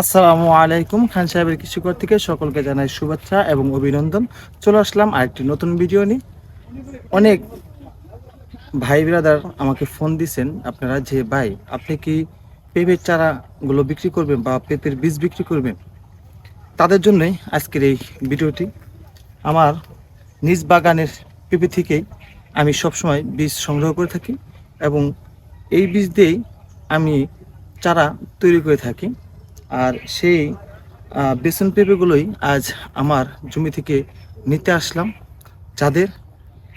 আসসালামু আলাইকুম, খান সাহেবের কৃষিকর থেকে সকলকে জানাই শুভেচ্ছা এবং অভিনন্দন। চলে আসলাম আরেকটি নতুন ভিডিও নিয়ে। অনেক ভাই বিরাদার আমাকে ফোন দিছেন, আপনারা যে, ভাই, আপনি কি পেঁপের চারাগুলো বিক্রি করবেন বা পেঁপের বীজ বিক্রি করবেন? তাদের জন্যই আজকের এই ভিডিওটি। আমার নিজ বাগানের পেঁপে থেকেই আমি সবসময় বীজ সংগ্রহ করে থাকি এবং এই বীজ দিয়েই আমি চারা তৈরি করে থাকি। আর সেই বেসন পেঁপেগুলোই আজ আমার জমি থেকে নিতে আসলাম। যাদের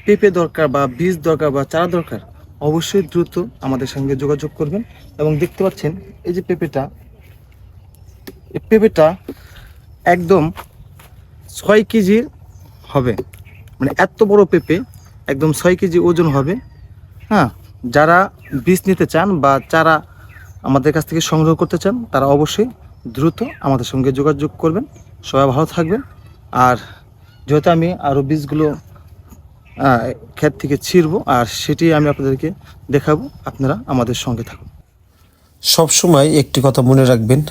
পেঁপে দরকার বা বীজ দরকার বা চারা দরকার, অবশ্যই দ্রুত আমাদের সঙ্গে যোগাযোগ করবেন এবং দেখতে পাচ্ছেন এই যে পেঁপেটা পেঁপেটা একদম ছয় কেজির হবে। মানে এত বড় পেঁপে, একদম ছয় কেজি ওজন হবে। হ্যাঁ যারা বীজ নিতে চান বা চারা আমাদের কাছ থেকে সংগ্রহ করতে চান, তারা অবশ্যই দ্রুত আমাদের সঙ্গে যোগাযোগ করবেন। সবাই ভালো থাকবেন। আর যেহেতু আমি আরও বীজগুলো ক্ষেত থেকে ছিঁড়বো, আর সেটি আমি আপনাদেরকে দেখাবো, আপনারা আমাদের সঙ্গে থাকুন। সবসময় একটি কথা মনে রাখবেন,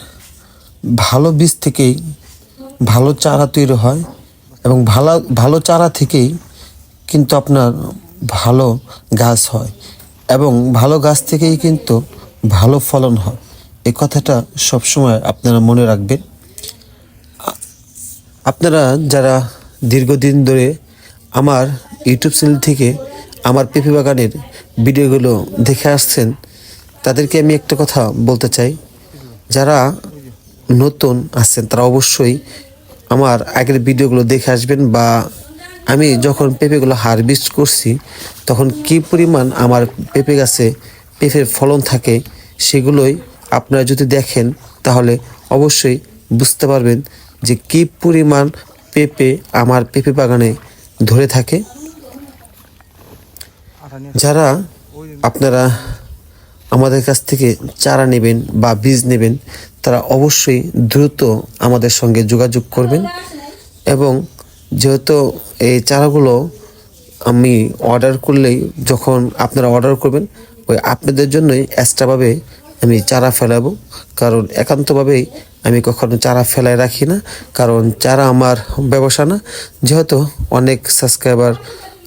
ভালো বীজ থেকেই ভালো চারা তৈরি হয় এবং ভালো ভালো চারা থেকেই কিন্তু আপনার ভালো গাছ হয় এবং ভালো গাছ থেকেই কিন্তু ভালো ফলন হয়। এই কথাটা সবসময় আপনারা মনে রাখবেন। আপনারা যারা দীর্ঘদিন ধরে আমার ইউটিউব চ্যানেল থেকে আমার পেঁপে বাগানের ভিডিওগুলো দেখে আসছেন, তাদেরকে আমি একটা কথা বলতে চাই। যারা নতুন আসছেন তারা অবশ্যই আমার আগের ভিডিওগুলো দেখে আসবেন বা আমি যখন পেঁপেগুলো হারভেস্ট করছি, তখন কি পরিমাণ আমার পেঁপে গাছে পেঁপের ফলন থাকে সেগুলোই আপনারা যদি দেখেন, তাহলে অবশ্যই বুঝতে পারবেন যে কী পরিমাণ পেঁপে আমার পেঁপে বাগানে ধরে থাকে। যারা আপনারা আমাদের কাছ থেকে চারা নেবেন বা বীজ নেবেন, তারা অবশ্যই দ্রুত আমাদের সঙ্গে যোগাযোগ করবেন। এবং যেহেতু এই চারাগুলো আমি অর্ডার করলেই যখন আপনারা অর্ডার করবেন ওই আপনাদের জন্যই এক্সট্রাভাবে আমি চারা ফেলাবো। কারণ একান্তভাবেই আমি কখনো চারা ফেলায় রাখি না। কারণ চারা আমার ব্যবসা না। যেহেতু অনেক সাবস্ক্রাইবার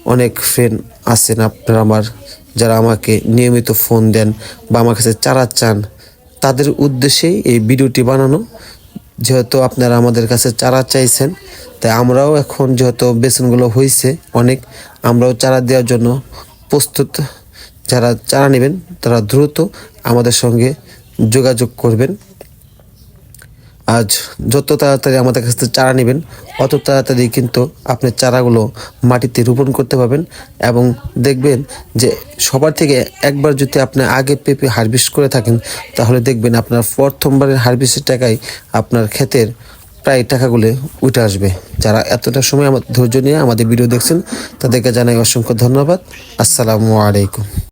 অনেক ফ্রেন্ড আছেন আপনারা আমার, যারা আমাকে নিয়মিত ফোন দেন বা আমার কাছে চারা চান, তাদের উদ্দেশ্যেই এই ভিডিওটি বানানো। যেহেতু আপনারা আমাদের কাছে চারা চাইছেন, তাই আমরাও এখন যেহেতু বেসনগুলো হয়েছে অনেক, আমরাও চারা দেওয়ার জন্য প্রস্তুত যারা চারা নেবেন, তারা দ্রুত আমাদের সঙ্গে যোগাযোগ করবেন। আজ যত তাড়াতাড়ি আমাদের কাছ থেকে চারা নেবেন, অত তাড়াতাড়ি কিন্তু আপনি চারাগুলো মাটিতে রোপণ করতে পারবেন এবং দেখবেন যে সবার থেকে একবার যদি আপনি আগে পেঁপে হারভেস্ট করে থাকেন, তাহলে দেখবেন আপনার প্রথমবারের হারভেস্টের টাকায় আপনার ক্ষেতের প্রায় টাকাগুলো উঠে আসবে। যারা এতটা সময় আমার ধৈর্য নিয়ে আমাদের ভিডিও দেখছেন, তাদেরকে জানাই অসংখ্য ধন্যবাদ। আসসালামু আলাইকুম।